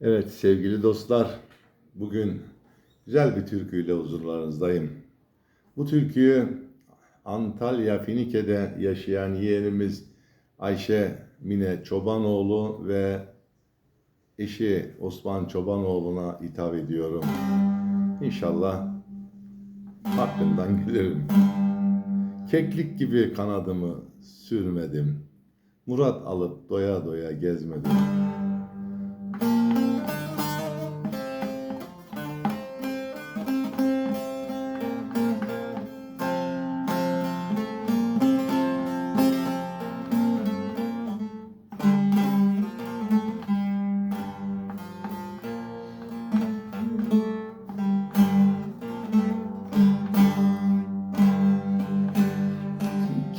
Evet sevgili dostlar, bugün güzel bir türküyle huzurlarınızdayım. Bu türküyü Antalya Finike'de yaşayan yeğenimiz Ayşe Mine Çobanoğlu ve eşi Osman Çobanoğlu'na hitap ediyorum. İnşallah hakkından gelirim. Keklik gibi kanadımı sürmedim. Murat alıp doya doya gezmedim.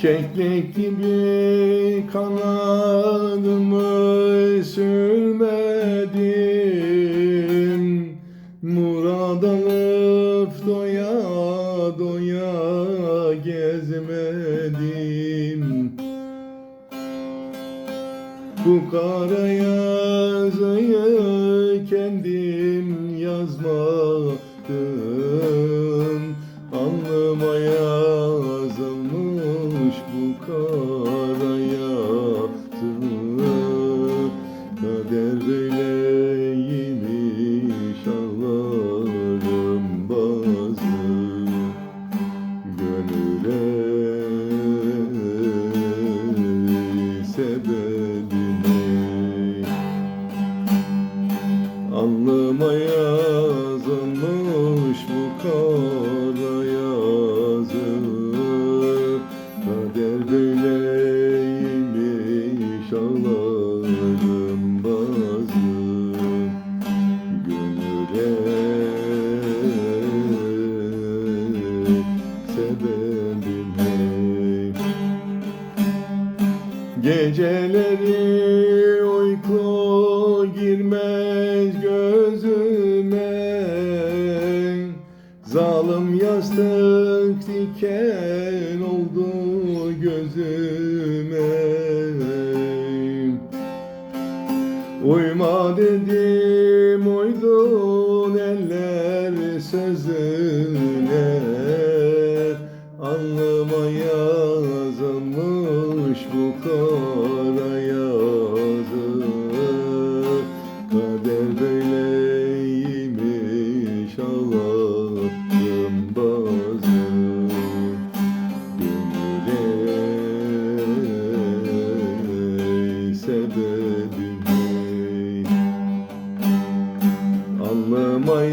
Keklik gibi kanadımı sürmedim. Murad alıp doya doya gezmedim. Bu kara yazıyı kendim yazmadım ağlarım bazı Gönüle. Sebebim hey Geceleri uyku girmez gözüme. Zalim yastık diken oldu gözüme Uyma dedim uydun eller sözüne Alnıma